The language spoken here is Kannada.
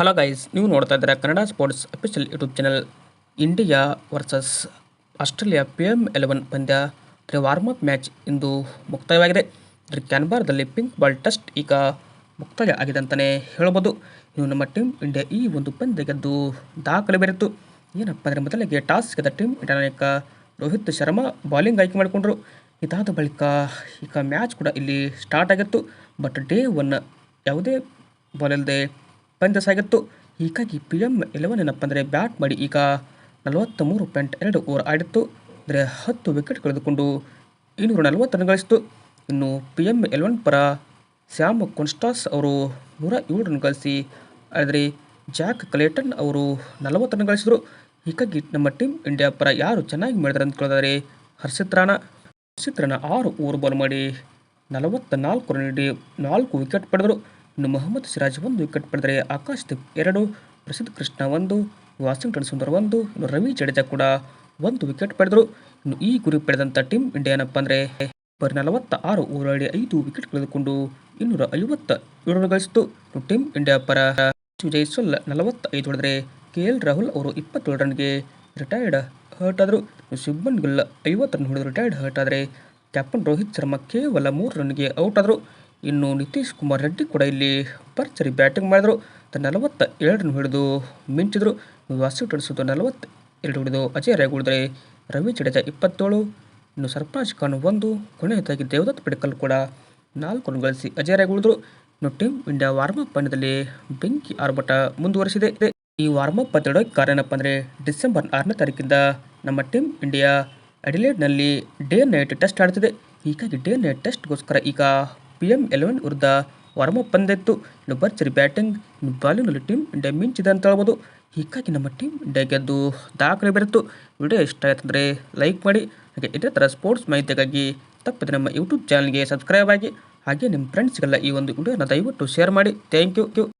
ಹಲೋ ಗೈಸ್ ನೀವು ನೋಡ್ತಾ ಇದ್ದೀರಾ Kannada sports official YouTube channel India versus Australia P M eleven ಪಂದ್ಯ ವಾರ್ಮ್ ಅಪ್ ಮ್ಯಾಚ್ ಇಂದು ಮುಕ್ತಾಯವಾಗಿದೆ. ಅಂದರೆ ಕ್ಯಾನ್ಬಾರ್ದಲ್ಲಿ ಪಿಂಕ್ ಬಾಲ್ ಟೆಸ್ಟ್ ಈಗ ಮುಕ್ತಾಯ ಆಗಿದೆ ಅಂತಲೇ ಹೇಳ್ಬೋದು. ಇನ್ನು ನಮ್ಮ ಟೀಮ್ ಇಂಡಿಯಾ ಈ ಒಂದು ಪಂದ್ಯ ಗೆದ್ದು ದಾಖಲೆ ಬೆರೆತು. ಏನಪ್ಪ ಅಂದರೆ ಮೊದಲಿಗೆ ಟಾಸ್ ಗೆದ್ದ ಟೀಮ್ ಇಂಡಿಯಾ ನಾಯಕ ರೋಹಿತ್ ಶರ್ಮಾ ಬಾಲಿಂಗ್ ಆಯ್ಕೆ ಮಾಡಿಕೊಂಡ್ರು. ಇದಾದ ಬಳಿಕ ಈಗ ಮ್ಯಾಚ್ ಕೂಡ ಇಲ್ಲಿ ಸ್ಟಾರ್ಟ್ ಆಗಿತ್ತು. ಬಟ್ ಡೇ ಒನ್ ಯಾವುದೇ ಬಾಲ್ ಇಲ್ಲದೆ ಪಂದ್ಯ ಸಾಗಿತ್ತು. ಹೀಗಾಗಿ ಪಿ ಎಂ ಎಲೆವನ್ ಏನಪ್ಪ ಅಂದರೆ ಬ್ಯಾಟ್ ಮಾಡಿ ಈಗ ನಲವತ್ತ ಮೂರು ಪಾಯಿಂಟ್ ಎರಡು ಓವರ್ ಆಡಿತ್ತು. ಅಂದರೆ ಹತ್ತು ವಿಕೆಟ್ ಕಳೆದುಕೊಂಡು ಇನ್ನೂರ ನಲವತ್ತು ರನ್ ಗಳಿಸಿತು. ಇನ್ನು ಪಿ ಎಂ ಎಲೆವನ್ ಪರ ಸ್ಯಾಮ್ ಕೊನ್ಸ್ಟಾಸ್ ಅವರು ನೂರ ಏಳು ರನ್ ಗಳಿಸಿ, ಆದರೆ ಜಾಕ್ ಕ್ಲೇಟನ್ ಅವರು ನಲವತ್ತು ರನ್ ಗಳಿಸಿದರು. ಹೀಗಾಗಿ ನಮ್ಮ ಟೀಮ್ ಇಂಡಿಯಾ ಪರ ಯಾರು ಚೆನ್ನಾಗಿ ಮಾಡಿದ್ರೆ ಅಂತ ಕೇಳಿದರೆ ಹರ್ಷಿತ್ ರಾಣಾ. ಹರ್ಷಿತ್ ರಾಣಾ ಆರು ಓವರ್ ಬಾಲ್ ಮಾಡಿ ನಲವತ್ತ ನಾಲ್ಕು ರನ್ ನೀಡಿ ನಾಲ್ಕು ವಿಕೆಟ್ ಪಡೆದರು. ಇನ್ನು ಮೊಹಮ್ಮದ್ ಸಿರಾಜ್ ಒಂದು ವಿಕೆಟ್ ಪಡೆದರೆ ಆಕಾಶ್ ದೀಪ್ ಎರಡು, ಪ್ರಸಿದ್ಧ ಕೃಷ್ಣ ಒಂದು, ವಾಷಿಂಗ್ಟನ್ ಸುಂದರ್ ಒಂದು, ಇನ್ನು ರವಿ ಜಡೇಜಾ ಕೂಡ ಒಂದು ವಿಕೆಟ್ ಪಡೆದರು. ಇನ್ನು ಈ ಗುರಿ ಪಡೆದಂಥ ಟೀಮ್ ಇಂಡಿಯಾ ಏನಪ್ಪ ಅಂದರೆ ಬರೀ ನಲವತ್ತ ಆರು ಓವರ್ ಆಡಿ ಐದು ವಿಕೆಟ್ ಕಳೆದುಕೊಂಡು ಇನ್ನೂರ ಐವತ್ತ ಏಳು ಗಳಿಸಿತು ಟೀಮ್ ಇಂಡಿಯಾ ಪರ ಜೈಸ್ವಾಲ್ ನಲವತ್ತೈದು ಹೊಡೆದರೆ ಕೆ ಎಲ್ ರಾಹುಲ್ ಅವರು ಇಪ್ಪತ್ತೇಳು ರನ್ಗೆ ರಿಟೈರ್ಡ್ ಹರ್ಟ್ ಆದರು. ಶುಭನ್ ಗಿಲ್ ಐವತ್ತು ರನ್ ಹೊಡೆದು ರಿಟೈರ್ಡ್ ಹರ್ಟ್ ಆದರೆ ಕ್ಯಾಪ್ಟನ್ ರೋಹಿತ್ ಶರ್ಮಾ ಕೇವಲ ಮೂರು ರನ್ಗೆ ಔಟ್ ಆದರು. ಇನ್ನು ನಿತೀಶ್ ಕುಮಾರ್ ರೆಡ್ಡಿ ಕೂಡ ಇಲ್ಲಿ ಭರ್ಜರಿ ಬ್ಯಾಟಿಂಗ್ ಮಾಡಿದರು. ನಲವತ್ತ ಎರಡನ್ನು ಹಿಡಿದು ಮಿಂಚಿದರು. ವಾಷಿಂಗ್ಟನ್ ಸುತ್ತ ನಲವತ್ತ ಎರಡು ಹಿಡಿದು ಅಜಯ್ ರಾಯ್ ಉಳಿದರೆ ರವಿ ಜಡೇಜಾ ಇಪ್ಪತ್ತೇಳು. ಇನ್ನು ಸರ್ಫರಾಜ್ ಖಾನ್ ಒಂದು ಕೊನೆಯದಾಗಿ ದೇವದತ್ ಪಡಿಕಲ್ ಕೂಡ ನಾಲ್ಕು ರನ್ ಗಳಿಸಿ ಅಜಯ್ ರಾಯ್ ಇನ್ನು ಟೀಮ್ ಇಂಡಿಯಾ ವಾರ್ಮಪ್ ಪಂದ್ಯದಲ್ಲಿ ಬೆಂಕಿ ಆರ್ಭಟ ಮುಂದುವರಿಸಿದೆ. ಈ ವಾರ್ಮಪ್ ಪಂದ್ಯ ಕಾರಣ ಏನಪ್ಪ ಅಂದರೆ ಡಿಸೆಂಬರ್ ಆರನೇ ತಾರೀಕಿಂದ ನಮ್ಮ ಟೀಮ್ ಇಂಡಿಯಾ ಅಡಿಲೇಡ್ನಲ್ಲಿ ಡೇ ನೈಟ್ ಟೆಸ್ಟ್ ಆಡ್ತಿದೆ. ಹೀಗಾಗಿ ಡೇ ನೈಟ್ ಟೆಸ್ಟ್ಗೋಸ್ಕರ ಈಗ ಎಲೆವೆನ್ ವಿರುದ್ಧ ವಾರ್ಮಪ್ ಅಪ್ ಬಂದಿತ್ತು ಇನ್ನು ಭರ್ಜರಿ ಬ್ಯಾಟಿಂಗ್ ಇನ್ನು ಬಾಲಿಂಗ್ನಲ್ಲಿ ಟೀಮ್ ಡೆ ಮಿಂಚಿದೆ ಅಂತ ಹೇಳ್ಬೋದು. ಹೀಗಾಗಿ ನಮ್ಮ ಟೀಮ್ ಡೆ ಗೆದ್ದು ದಾಖಲೆ ಬೆರೆತು. ವಿಡಿಯೋ ಇಷ್ಟ ಆಯ್ತಂದರೆ ಲೈಕ್ ಮಾಡಿ, ಹಾಗೆ ಇದೇ ಥರ ಸ್ಪೋರ್ಟ್ಸ್ ಮಾಹಿತಿಗಾಗಿ ತಪ್ಪದೆ ನಮ್ಮ ಯೂಟ್ಯೂಬ್ ಚಾನಲ್ಗೆ ಸಬ್ಸ್ಕ್ರೈಬ್ ಆಗಿ. ಹಾಗೆ ನಿಮ್ಮ ಫ್ರೆಂಡ್ಸ್ಗೆಲ್ಲ ಈ ಒಂದು ವಿಡಿಯೋನ ದಯವಿಟ್ಟು ಶೇರ್ ಮಾಡಿ. Thank you.